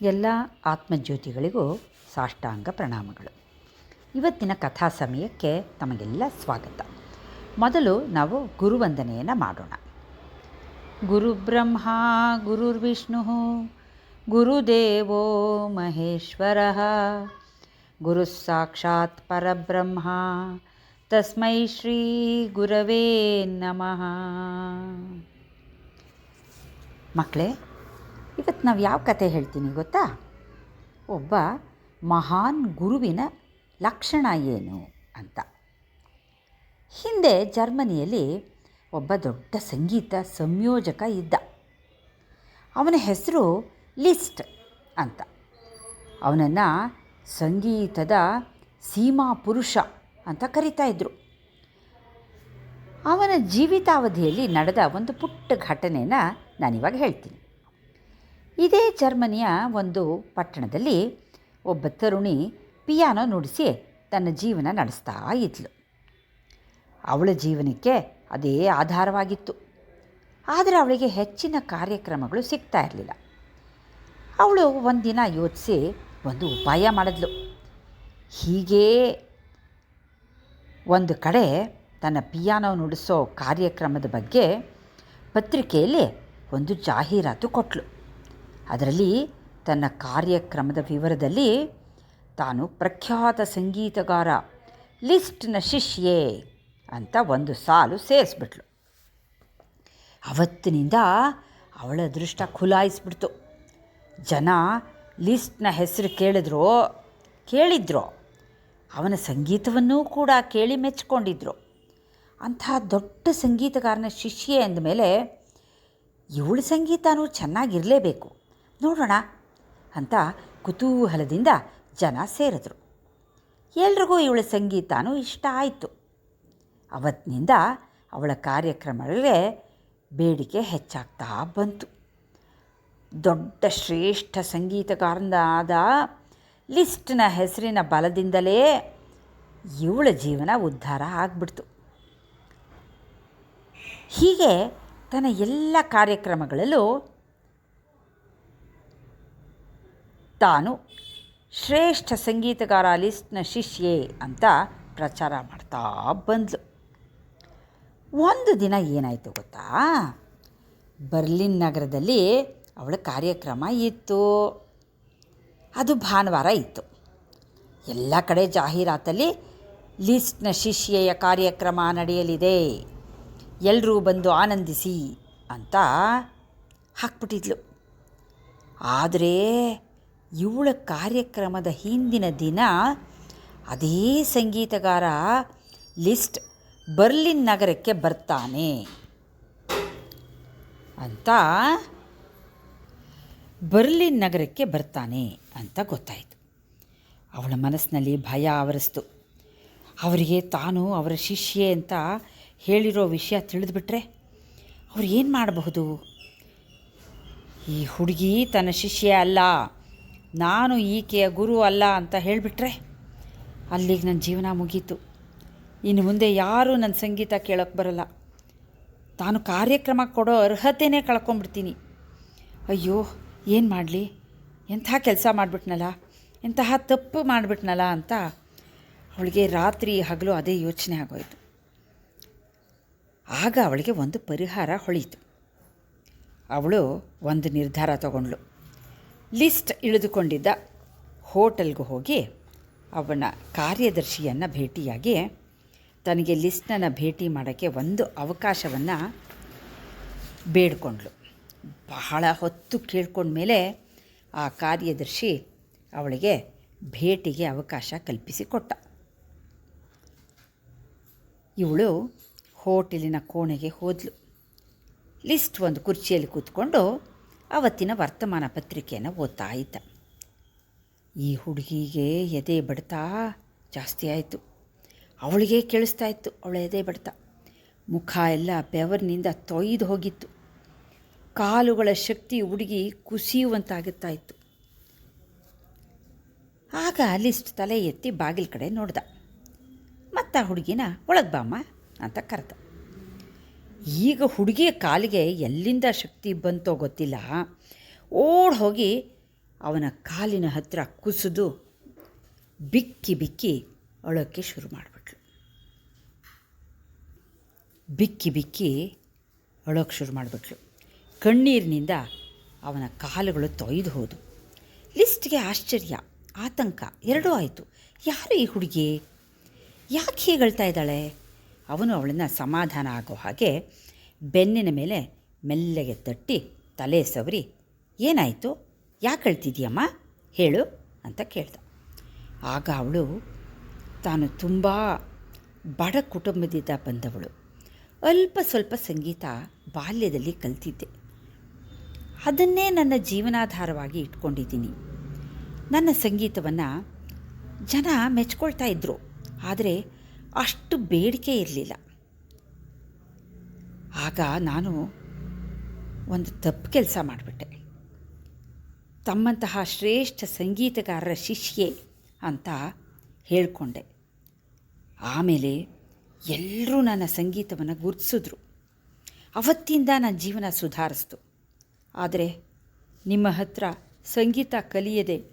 ಎಲ್ಲ ಆತ್ಮಜ್ಯೋತಿಗಳಿಗೂ ಸಾಷ್ಟಾಂಗ ಪ್ರಣಾಮಗಳು. ಇವತ್ತಿನ ಕಥಾ ಸಮಯಕ್ಕೆ ತಮಗೆಲ್ಲ ಸ್ವಾಗತ. ಮೊದಲು ನಾವು ಗುರುವಂದನೆಯನ್ನು ಮಾಡೋಣ. ಗುರುಬ್ರಹ್ಮ ಗುರುರ್ವಿಷ್ಣು, ಗುರುದೇವೋ ಮಹೇಶ್ವರ, ಗುರು ಸಾಕ್ಷಾತ್ ಪರಬ್ರಹ್ಮ, ತಸ್ಮೈ ಶ್ರೀ ಗುರವೇ ನಮಃ. ಮಕ್ಕಳೇ ಇವತ್ತು ನಾವು ಯಾವ ಕತೆ ಹೇಳ್ತೀನಿ ಗೊತ್ತಾ? ಒಬ್ಬ ಮಹಾನ್ ಗುರುವಿನ ಲಕ್ಷಣ ಏನು ಅಂತ. ಹಿಂದೆ ಜರ್ಮನಿಯಲ್ಲಿ ಒಬ್ಬ ದೊಡ್ಡ ಸಂಗೀತ ಸಂಯೋಜಕ ಇದ್ದ. ಅವನ ಹೆಸರು ಲಿಸ್ಟ್ ಅಂತ. ಅವನನ್ನು ಸಂಗೀತದ ಸೀಮಾ ಪುರುಷ ಅಂತ ಕರೀತಾ ಇದ್ದರು ಅವನ ಜೀವಿತಾವಧಿಯಲ್ಲಿ ನಡೆದ ಒಂದು ಪುಟ್ಟ ಘಟನೆನ ನಾನಿವಾಗ ಹೇಳ್ತೀನಿ. ಇದೇ ಜರ್ಮನಿಯ ಒಂದು ಪಟ್ಟಣದಲ್ಲಿ ಒಬ್ಬ ತರುಣಿ ಪಿಯಾನೋ ನುಡಿಸಿ ತನ್ನ ಜೀವನ ನಡೆಸ್ತಾ ಇದ್ಲು. ಅವಳ ಜೀವನಕ್ಕೆ ಅದೇ ಆಧಾರವಾಗಿತ್ತು. ಆದರೆ ಅವಳಿಗೆ ಹೆಚ್ಚಿನ ಕಾರ್ಯಕ್ರಮಗಳು ಸಿಗ್ತಾ ಇರಲಿಲ್ಲ. ಅವಳು ಒಂದಿನ ಯೋಚಿಸಿ ಒಂದು ಉಪಾಯ ಮಾಡಿದ್ಲು. ಹೀಗೇ ಒಂದು ಕಡೆ ತನ್ನ ಪಿಯಾನೋ ನುಡಿಸೋ ಕಾರ್ಯಕ್ರಮದ ಬಗ್ಗೆ ಪತ್ರಿಕೆಯಲ್ಲಿ ಒಂದು ಜಾಹೀರಾತು ಕೊಟ್ಟಳು ಅದರಲ್ಲಿ ತನ್ನ ಕಾರ್ಯಕ್ರಮದ ವಿವರದಲ್ಲಿ ತಾನು ಪ್ರಖ್ಯಾತ ಸಂಗೀತಗಾರ ಲಿಸ್ಟ್ನ ಶಿಷ್ಯೆ ಅಂತ ಒಂದು ಸಾಲು ಸೇರಿಸ್ಬಿಟ್ಲು. ಅವತ್ತಿನಿಂದ ಅವಳ ಅದೃಷ್ಟ ಖುಲಾಯಿಸ್ಬಿಡ್ತು. ಜನ ಲಿಸ್ಟ್ನ ಹೆಸರು ಕೇಳಿದ್ರು ಕೇಳಿದ್ರು, ಅವನ ಸಂಗೀತವನ್ನೂ ಕೂಡ ಕೇಳಿ ಮೆಚ್ಕೊಂಡಿದ್ರು ಅಂಥ ದೊಡ್ಡ ಸಂಗೀತಗಾರನ ಶಿಷ್ಯೆ ಅಂದಮೇಲೆ ಇವಳ ಸಂಗೀತನೂ ಚೆನ್ನಾಗಿರಲೇಬೇಕು. ನೋಡೋಣ ಅಂತ ಕುತೂಹಲದಿಂದ ಜನ ಸೇರಿದ್ರು. ಎಲ್ರಿಗೂ ಇವಳ ಸಂಗೀತನೂ ಇಷ್ಟ ಆಯಿತು. ಅವತ್ತಿನಿಂದ ಅವಳ ಕಾರ್ಯಕ್ರಮಗಳಿಗೆ ಬೇಡಿಕೆ ಹೆಚ್ಚಾಗ್ತಾ ಬಂತು. ದೊಡ್ಡ ಶ್ರೇಷ್ಠ ಸಂಗೀತಗಾರನಾದ ಲಿಸ್ಟ್ನ ಹೆಸರಿನ ಬಲದಿಂದಲೇ ಇವಳ ಜೀವನ ಉದ್ಧಾರ ಆಗಿಬಿಡ್ತು. ಹೀಗೆ ತನ್ನ ಎಲ್ಲ ಕಾರ್ಯಕ್ರಮಗಳಲ್ಲೂ ತಾನು ಶ್ರೇಷ್ಠ ಸಂಗೀತಗಾರ ಲಿಸ್ಟ್ನ ಶಿಷ್ಯೆ ಅಂತ ಪ್ರಚಾರ ಮಾಡ್ತಾ ಬಂದ್ಲು. ಒಂದು ದಿನ ಏನಾಯಿತು ಗೊತ್ತಾ? ಬರ್ಲಿನ್ ನಗರದಲ್ಲಿ ಅವಳ ಕಾರ್ಯಕ್ರಮ ಇತ್ತು. ಅದು ಭಾನುವಾರ ಇತ್ತು. ಎಲ್ಲ ಕಡೆ ಜಾಹೀರಾತಲ್ಲಿ ಲಿಸ್ಟ್ನ ಶಿಷ್ಯೆಯ ಕಾರ್ಯಕ್ರಮ ನಡೆಯಲಿದೆ. ಎಲ್ಲರೂ ಬಂದು ಆನಂದಿಸಿ ಅಂತ ಹಾಕ್ಬಿಟ್ಟಿದ್ಲು. ಆದರೆ ಇವಳ ಕಾರ್ಯಕ್ರಮದ ಹಿಂದಿನ ದಿನ ಅದೇ ಸಂಗೀತಗಾರ ಲಿಸ್ಟ್ ಬರ್ಲಿನ್ ನಗರಕ್ಕೆ ಬರ್ತಾನೆ ಅಂತ ಬರ್ಲಿನ್ ನಗರಕ್ಕೆ ಬರ್ತಾನೆ ಅಂತ ಗೊತ್ತಾಯಿತು. ಅವಳ ಮನಸ್ಸಿನಲ್ಲಿ ಭಯ ಆವರಿಸ್ತು. ಅವರಿಗೆ ತಾನು ಅವರ ಶಿಷ್ಯೆ ಅಂತ ಹೇಳಿರೋ ವಿಷಯ ತಿಳಿದುಬಿಟ್ರೆ ಅವ್ರು ಏನು ಮಾಡಬಹುದು? ಈ ಹುಡುಗಿ ತನ್ನ ಶಿಷ್ಯ ಅಲ್ಲ. ನಾನು ಈಕೆಯ ಗುರು ಅಲ್ಲ ಅಂತ ಹೇಳಿಬಿಟ್ರೆ ಅಲ್ಲಿಗೆ ನನ್ನ ಜೀವನ ಮುಗೀತು. ಇನ್ನು ಮುಂದೆ ಯಾರೂ ನನ್ನ ಸಂಗೀತ ಕೇಳೋಕ್ಕೆ ಬರಲ್ಲ. ತಾನು ಕಾರ್ಯಕ್ರಮ ಕೊಡೋ ಅರ್ಹತೆನೇ ಕಳ್ಕೊಂಬಿಡ್ತೀನಿ ಅಯ್ಯೋ, ಏನು ಮಾಡಲಿ? ಎಂಥ ಕೆಲಸ ಮಾಡಿಬಿಟ್ನಲ್ಲ? ಎಂತಹ ತಪ್ಪು ಮಾಡಿಬಿಟ್ನಲ್ಲ ಅಂತ ಅವಳಿಗೆ ರಾತ್ರಿ ಹಗಲು ಅದೇ ಯೋಚನೆ ಆಗೋಯಿತು. ಆಗ ಅವಳಿಗೆ ಒಂದು ಪರಿಹಾರ ಹೊಳೀತು. ಅವಳು ಒಂದು ನಿರ್ಧಾರ ತಗೊಂಡ್ಳು. ಲಿಸ್ಟ್ ಇಳಿದುಕೊಂಡಿದ್ದ ಹೋಟೆಲ್ಗೆ ಹೋಗಿ ಅವನ ಕಾರ್ಯದರ್ಶಿಯನ್ನು ಭೇಟಿಯಾಗಿ ತನಗೆ ಲಿಸ್ಟನ್ನು ಭೇಟಿ ಮಾಡೋಕ್ಕೆ ಒಂದು ಅವಕಾಶವನ್ನು ಬೇಡ್ಕೊಂಡ್ಳು. ಬಹಳ ಹೊತ್ತು ಕೇಳ್ಕೊಂಡ್ಮೇಲೆ ಆ ಕಾರ್ಯದರ್ಶಿ ಅವಳಿಗೆ ಭೇಟಿಗೆ ಅವಕಾಶ ಕಲ್ಪಿಸಿಕೊಟ್ಟ. ಇವಳು ಹೋಟೆಲಿನ ಕೋಣೆಗೆ ಹೋದಳು ಲಿಸ್ಟ್ ಒಂದು ಕುರ್ಚಿಯಲ್ಲಿ ಕೂತ್ಕೊಂಡು ಅವತ್ತಿನ ವರ್ತಮಾನ ಪತ್ರಿಕೆಯನ್ನು ಓದ್ತಾ ಇದ್ದ. ಈ ಹುಡುಗಿಗೆ ಎದೆ ಬಡ್ತಾ ಜಾಸ್ತಿ ಆಯಿತು. ಅವಳಿಗೆ ಕೇಳಿಸ್ತಾ ಇತ್ತು, ಅವಳ ಎದೆ ಬಡ್ತ. ಮುಖ ಎಲ್ಲ ಬೆವರಿನಿಂದ ತೊಯ್ದು ಹೋಗಿತ್ತು. ಕಾಲುಗಳ ಶಕ್ತಿ ಹುಡುಗಿ ಕುಸಿಯುವಂತಾಗುತ್ತಾ ಇತ್ತು. ಆಗ ಲಿಸ್ಟ್ ತಲೆ ಎತ್ತಿ ಬಾಗಿಲ ಕಡೆ ನೋಡ್ದ. ಮತ್ತು ಆ ಹುಡುಗಿನ ಒಳಗೆ ಬಾಮ್ಮ ಅಂತ ಕರೆದ. ಈಗ ಹುಡುಗಿಯ ಕಾಲಿಗೆ ಎಲ್ಲಿಂದ ಶಕ್ತಿ ಬಂತೋ ಗೊತ್ತಿಲ್ಲ. ಓಡ್ ಹೋಗಿ ಅವನ ಕಾಲಿನ ಹತ್ತಿರ ಕುಸಿದು ಬಿಕ್ಕಿ ಬಿಕ್ಕಿ ಅಳೋಕ್ಕೆ ಶುರು ಮಾಡಿಬಿಟ್ಲು. ಬಿಕ್ಕಿ ಬಿಕ್ಕಿ ಅಳೋಕ್ಕೆ ಶುರು ಮಾಡಿಬಿಟ್ಲು. ಕಣ್ಣೀರಿನಿಂದ ಅವನ ಕಾಲುಗಳು ತೊಯ್ದು ಹೋದು. ಲಿಸ್ಟ್ಗೆ ಆಶ್ಚರ್ಯ, ಆತಂಕ, ಎರಡೂ ಆಯಿತು. ಯಾರು ಈ ಹುಡುಗಿ? ಯಾಕೆ ಹೀಗೆ ಹೇಳ್ತಾ ಇದ್ದಾಳೆ? ಅವನು ಅವಳನ್ನು ಸಮಾಧಾನ ಆಗೋ ಹಾಗೆ ಬೆನ್ನಿನ ಮೇಲೆ ಮೆಲ್ಲಗೆ ತಟ್ಟಿ ತಲೆ ಸವರಿ, ಏನಾಯಿತು? ಯಾಕೆ ಹೇಳ್ತಿದ್ದೀಯಮ್ಮ ಹೇಳು ಅಂತ ಕೇಳ್ದ. ಆಗ ಅವಳು ತಾನು ತುಂಬ ಬಡ ಕುಟುಂಬದಿಂದ ಬಂದವಳು. ಅಲ್ಪ ಸ್ವಲ್ಪ ಸಂಗೀತ ಬಾಲ್ಯದಲ್ಲಿ ಕಲ್ತಿದ್ದೆ. ಅದನ್ನೇ ನನ್ನ ಜೀವನಾಧಾರವಾಗಿ ಇಟ್ಕೊಂಡಿದ್ದೀನಿ. ನನ್ನ ಸಂಗೀತವನ್ನು ಜನ ಮೆಚ್ಕೊಳ್ತಾ ಇದ್ದರು ಆದರೆ ಅಷ್ಟು ಬೇಡಿಕೆ ಇರಲಿಲ್ಲ. ಆಗ ನಾನು ಒಂದು ತಪ್ಪು ಕೆಲಸ ಮಾಡಿಬಿಟ್ಟೆ. ತಮ್ಮಂತಹ ಶ್ರೇಷ್ಠ ಸಂಗೀತಗಾರರ ಶಿಷ್ಯೆ ಅಂತ ಹೇಳಿಕೊಂಡೆ. ಆಮೇಲೆ ಎಲ್ಲರೂ ನನ್ನ ಸಂಗೀತವನ್ನು ಗುರುತಿಸಿದ್ರು. ಅವತ್ತಿಂದ ನನ್ನ ಜೀವನ ಸುಧಾರಿಸ್ತು. ಆದರೆ ನಿಮ್ಮ ಹತ್ರ ಸಂಗೀತ ಕಲಿಯದೆ,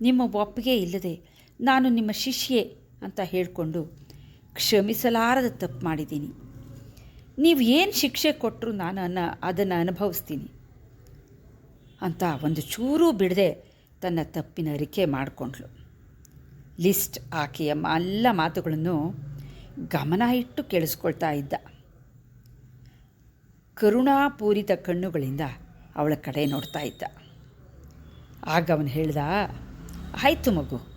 ನಿಮ್ಮ ಒಪ್ಪಿಗೆ ಇಲ್ಲದೆ ನಾನು ನಿಮ್ಮ ಶಿಷ್ಯೆ ಅಂತ ಹೇಳಿಕೊಂಡು ಕ್ಷಮಿಸಲಾರದ ತಪ್ಪು ಮಾಡಿದ್ದೀನಿ. ನೀವು ಏನು ಶಿಕ್ಷೆ ಕೊಟ್ಟರು ನಾನು ಅನ್ನ, ಅದನ್ನು ಅನುಭವಿಸ್ತೀನಿ. ಅಂತ ಒಂದು ಚೂರೂ ಬಿಡದೆ ತನ್ನ ತಪ್ಪಿನ ಅರಿಕೆ ಮಾಡಿಕೊಂಡ್ಳು. ಲಿಸ್ಟ್ ಆಕೆಯ ಎಲ್ಲ ಮಾತುಗಳನ್ನು ಗಮನ ಇಟ್ಟು ಕೇಳಿಸ್ಕೊಳ್ತಾ ಇದ್ದ. ಕರುಣಾಪೂರಿತ ಕಣ್ಣುಗಳಿಂದ ಅವಳ ಕಡೆ ನೋಡ್ತಾ ಇದ್ದ. ಆಗ ಅವನು ಹೇಳ್ದ, ಆಯಿತು ಮಗು,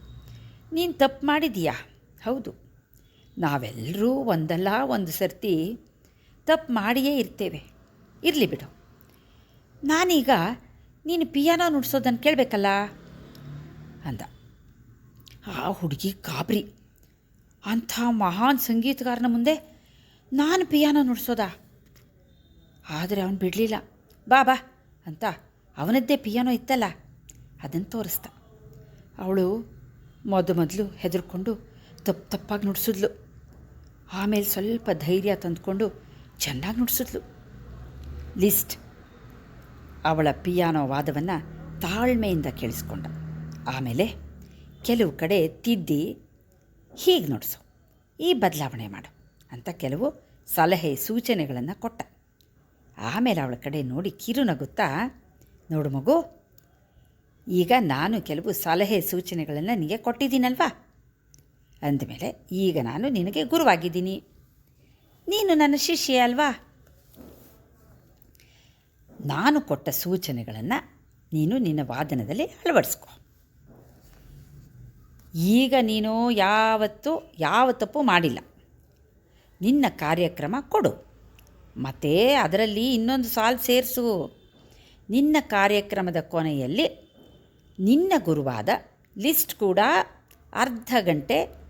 ನೀನು ತಪ್ಪು ಮಾಡಿದೀಯಾ ಹೌದು ನಾವೆಲ್ಲರೂ ಒಂದಲ್ಲ ಒಂದು ಸರ್ತಿ ತಪ್ಪು ಮಾಡಿಯೇ ಇರ್ತೇವೆ. ಇರಲಿ ಬಿಡು. ನಾನೀಗ ನೀನು ಪಿಯಾನೋ ನುಡ್ಸೋದನ್ನು ಕೇಳಬೇಕಲ್ಲ? ಅಂದ. ಆ ಹುಡುಗಿ ಗಾಬರಿ. ಅಂಥ ಮಹಾನ್ ಸಂಗೀತಗಾರನ ಮುಂದೆ ನಾನು ಪಿಯಾನೋ ನುಡ್ಸೋದಾ? ಆದರೆ ಅವನು ಬಿಡಲಿಲ್ಲ. ಬಾ ಬಾ ಅಂತ ಅವನದ್ದೇ ಪಿಯಾನೋ ಇತ್ತಲ್ಲ, ಅದನ್ನು ತೋರಿಸ್ದ. ಅವಳು ಮೊದ ಮೊದಲು ಹೆದರ್ಕೊಂಡು ತಪ್ಪು ತಪ್ಪಾಗಿ ನುಡ್ಸಿದ್ಲು. ಆಮೇಲೆ ಸ್ವಲ್ಪ ಧೈರ್ಯ ತಂದುಕೊಂಡು ಚೆನ್ನಾಗಿ ನುಡಿಸಿದ್ಲು. ಲಿಸ್ಟ್ ಅವಳ ಪಿಯಾನೋ ವಾದವನ್ನು ತಾಳ್ಮೆಯಿಂದ ಕೇಳಿಸ್ಕೊಂಡ. ಆಮೇಲೆ ಕೆಲವು ಕಡೆ ತಿದ್ದಿ, ಹೀಗೆ ನುಡಿಸು, ಈ ಬದಲಾವಣೆ ಮಾಡು ಅಂತ ಕೆಲವು ಸಲಹೆ ಸೂಚನೆಗಳನ್ನು ಕೊಟ್ಟ. ಆಮೇಲೆ ಅವಳ ಕಡೆ ನೋಡಿ ಕಿರು ನಗುತ್ತಾ, ನೋಡು ಮಗು, ಈಗ ನಾನು ಕೆಲವು ಸಲಹೆ ಸೂಚನೆಗಳನ್ನು ನಿನಗೆ ಕೊಟ್ಟಿದ್ದೀನಲ್ವಾ? ಅಂದಮೇಲೆ, ಈಗ ನಾನು ನಿನಗೆ ಗುರುವಾಗಿದ್ದೀನಿ. ನೀನು ನನ್ನ ಶಿಷ್ಯ ಅಲ್ವಾ? ನಾನು ಕೊಟ್ಟ ಸೂಚನೆಗಳನ್ನು ನೀನು ನಿನ್ನ ವಾದನದಲ್ಲಿ ಅಳವಡಿಸ್ಕೊ. ಈಗ ನೀನು ಯಾವತ್ತೂ, ಯಾವ ತಪ್ಪು ಮಾಡಿಲ್ಲ. ನಿನ್ನ ಕಾರ್ಯಕ್ರಮ ಕೊಡು. ಮತ್ತು ಅದರಲ್ಲಿ ಇನ್ನೊಂದು ಸಾಲು ಸೇರಿಸು. ನಿನ್ನ ಕಾರ್ಯಕ್ರಮದ ಕೊನೆಯಲ್ಲಿ ನಿನ್ನ ಗುರುವಾದ ಲಿಸ್ಟ್ ಕೂಡ ಅರ್ಧ ಗಂಟೆ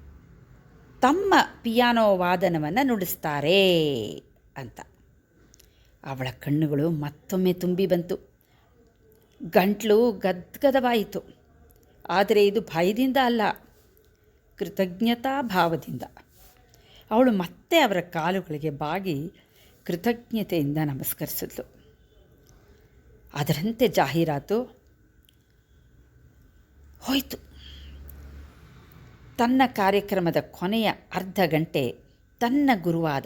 ತಮ್ಮ ಪಿಯಾನೋ ವಾದನವನ್ನು ನುಡಿಸ್ತಾರೆ ಅಂತ. ಅವಳ ಕಣ್ಣುಗಳು ಮತ್ತೊಮ್ಮೆ ತುಂಬಿ ಬಂತು. ಗಂಟ್ಲು ಗದ್ಗದವಾಯಿತು ಆದರೆ ಇದು ಭಯದಿಂದ ಅಲ್ಲ, ಕೃತಜ್ಞತಾ ಭಾವದಿಂದ. ಅವಳು ಮತ್ತೆ ಅವರ ಕಾಲುಗಳಿಗೆ ಬಾಗಿ ಕೃತಜ್ಞತೆಯಿಂದ ನಮಸ್ಕರಿಸಿದ್ಲು. ಅದರಂತೆ ಜಾಹೀರಾತು ಹೋಯಿತು. ತನ್ನ ಕಾರ್ಯಕ್ರಮದ ಕೊನೆಯ ಅರ್ಧ ಗಂಟೆ ತನ್ನ ಗುರುವಾದ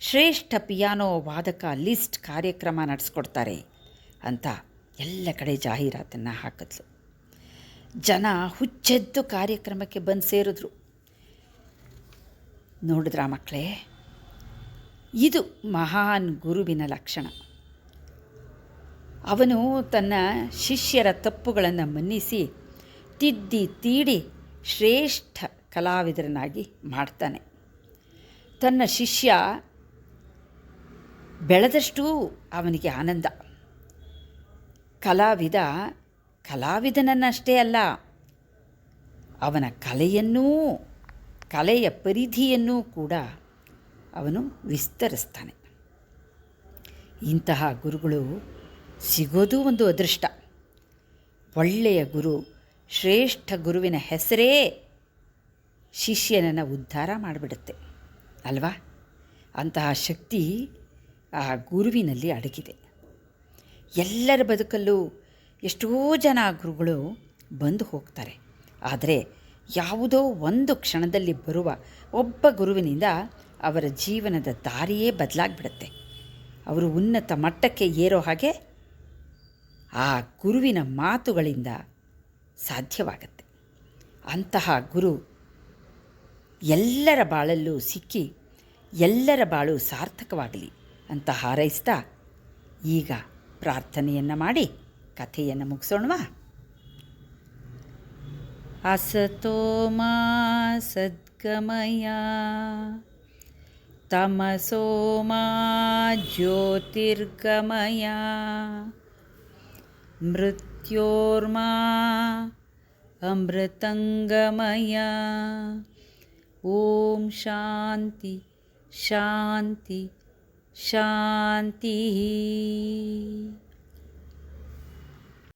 ಶ್ರೇಷ್ಠ ಪಿಯಾನೋ ವಾದಕ ಲಿಸ್ಟ್ ಕಾರ್ಯಕ್ರಮ ನಡೆಸ್ಕೊಡ್ತಾರೆ ಅಂತ ಎಲ್ಲ ಕಡೆ ಜಾಹೀರಾತನ್ನು ಹಾಕಿದ್ಲು. ಜನ ಹುಚ್ಚೆದ್ದು ಕಾರ್ಯಕ್ರಮಕ್ಕೆ ಬಂದು ಸೇರಿದ್ರು. ನೋಡಿದ್ರ ಮಕ್ಕಳೇ ಇದು ಮಹಾನ್ ಗುರುವಿನ ಲಕ್ಷಣ. ಅವನು ತನ್ನ ಶಿಷ್ಯರ ತಪ್ಪುಗಳನ್ನು ಮನ್ನಿಸಿ ತಿದ್ದಿ ತೀಡಿ ಶ್ರೇಷ್ಠ ಕಲಾವಿದರನಾಗಿ ಮಾಡ್ತಾನೆ. ತನ್ನ ಶಿಷ್ಯ ಬೆಳೆದಷ್ಟೂ ಅವನಿಗೆ ಆನಂದ. ಕಲಾವಿದ ಕಲಾವಿದನನ್ನಷ್ಟೇ ಅಲ್ಲ, ಅವನ ಕಲೆಯನ್ನೂ, ಕಲೆಯ ಪರಿಧಿಯನ್ನೂ ಕೂಡ ಅವನು ವಿಸ್ತರಿಸ್ತಾನೆ. ಇಂತಹ ಗುರುಗಳು ಸಿಗೋದು ಒಂದು ಅದೃಷ್ಟ. ಒಳ್ಳೆಯ ಗುರು ಶ್ರೇಷ್ಠ ಗುರುವಿನ ಹೆಸರೇ ಶಿಷ್ಯನನ್ನು ಉದ್ಧಾರ ಮಾಡಿಬಿಡುತ್ತೆ. ಅಲ್ವಾ? ಅಂತಹ ಶಕ್ತಿ ಆ ಗುರುವಿನಲ್ಲಿ ಅಡಗಿದೆ. ಎಲ್ಲರ ಬದುಕಲ್ಲೂ ಎಷ್ಟೋ ಜನ ಗುರುಗಳು ಬಂದು ಹೋಗ್ತಾರೆ. ಆದರೆ ಯಾವುದೋ ಒಂದು ಕ್ಷಣದಲ್ಲಿ ಬರುವ ಒಬ್ಬ ಗುರುವಿನಿಂದ ಅವರ ಜೀವನದ ದಾರಿಯೇ ಬದಲಾಗ್ಬಿಡುತ್ತೆ. ಅವರು ಉನ್ನತ ಮಟ್ಟಕ್ಕೆ ಏರೋ ಹಾಗೆ ಆ ಗುರುವಿನ ಮಾತುಗಳಿಂದ ಸಾಧ್ಯವಾಗತ್ತೆ ಅಂತಹ ಗುರು ಎಲ್ಲರ ಬಾಳಲ್ಲೂ ಸಿಕ್ಕಿ ಎಲ್ಲರ ಬಾಳು ಸಾರ್ಥಕವಾಗಲಿ ಅಂತ ಹಾರೈಸ್ತಾ ಈಗ ಪ್ರಾರ್ಥನೆಯನ್ನು ಮಾಡಿ ಕಥೆಯನ್ನು ಮುಗಿಸೋಣವಾ असतो मा सद्गमय तमसो मा ज्योतिर्गमय मृत्योर्मा अमृतङ्गमय। ॐ शान्ति शान्ति शान्तिः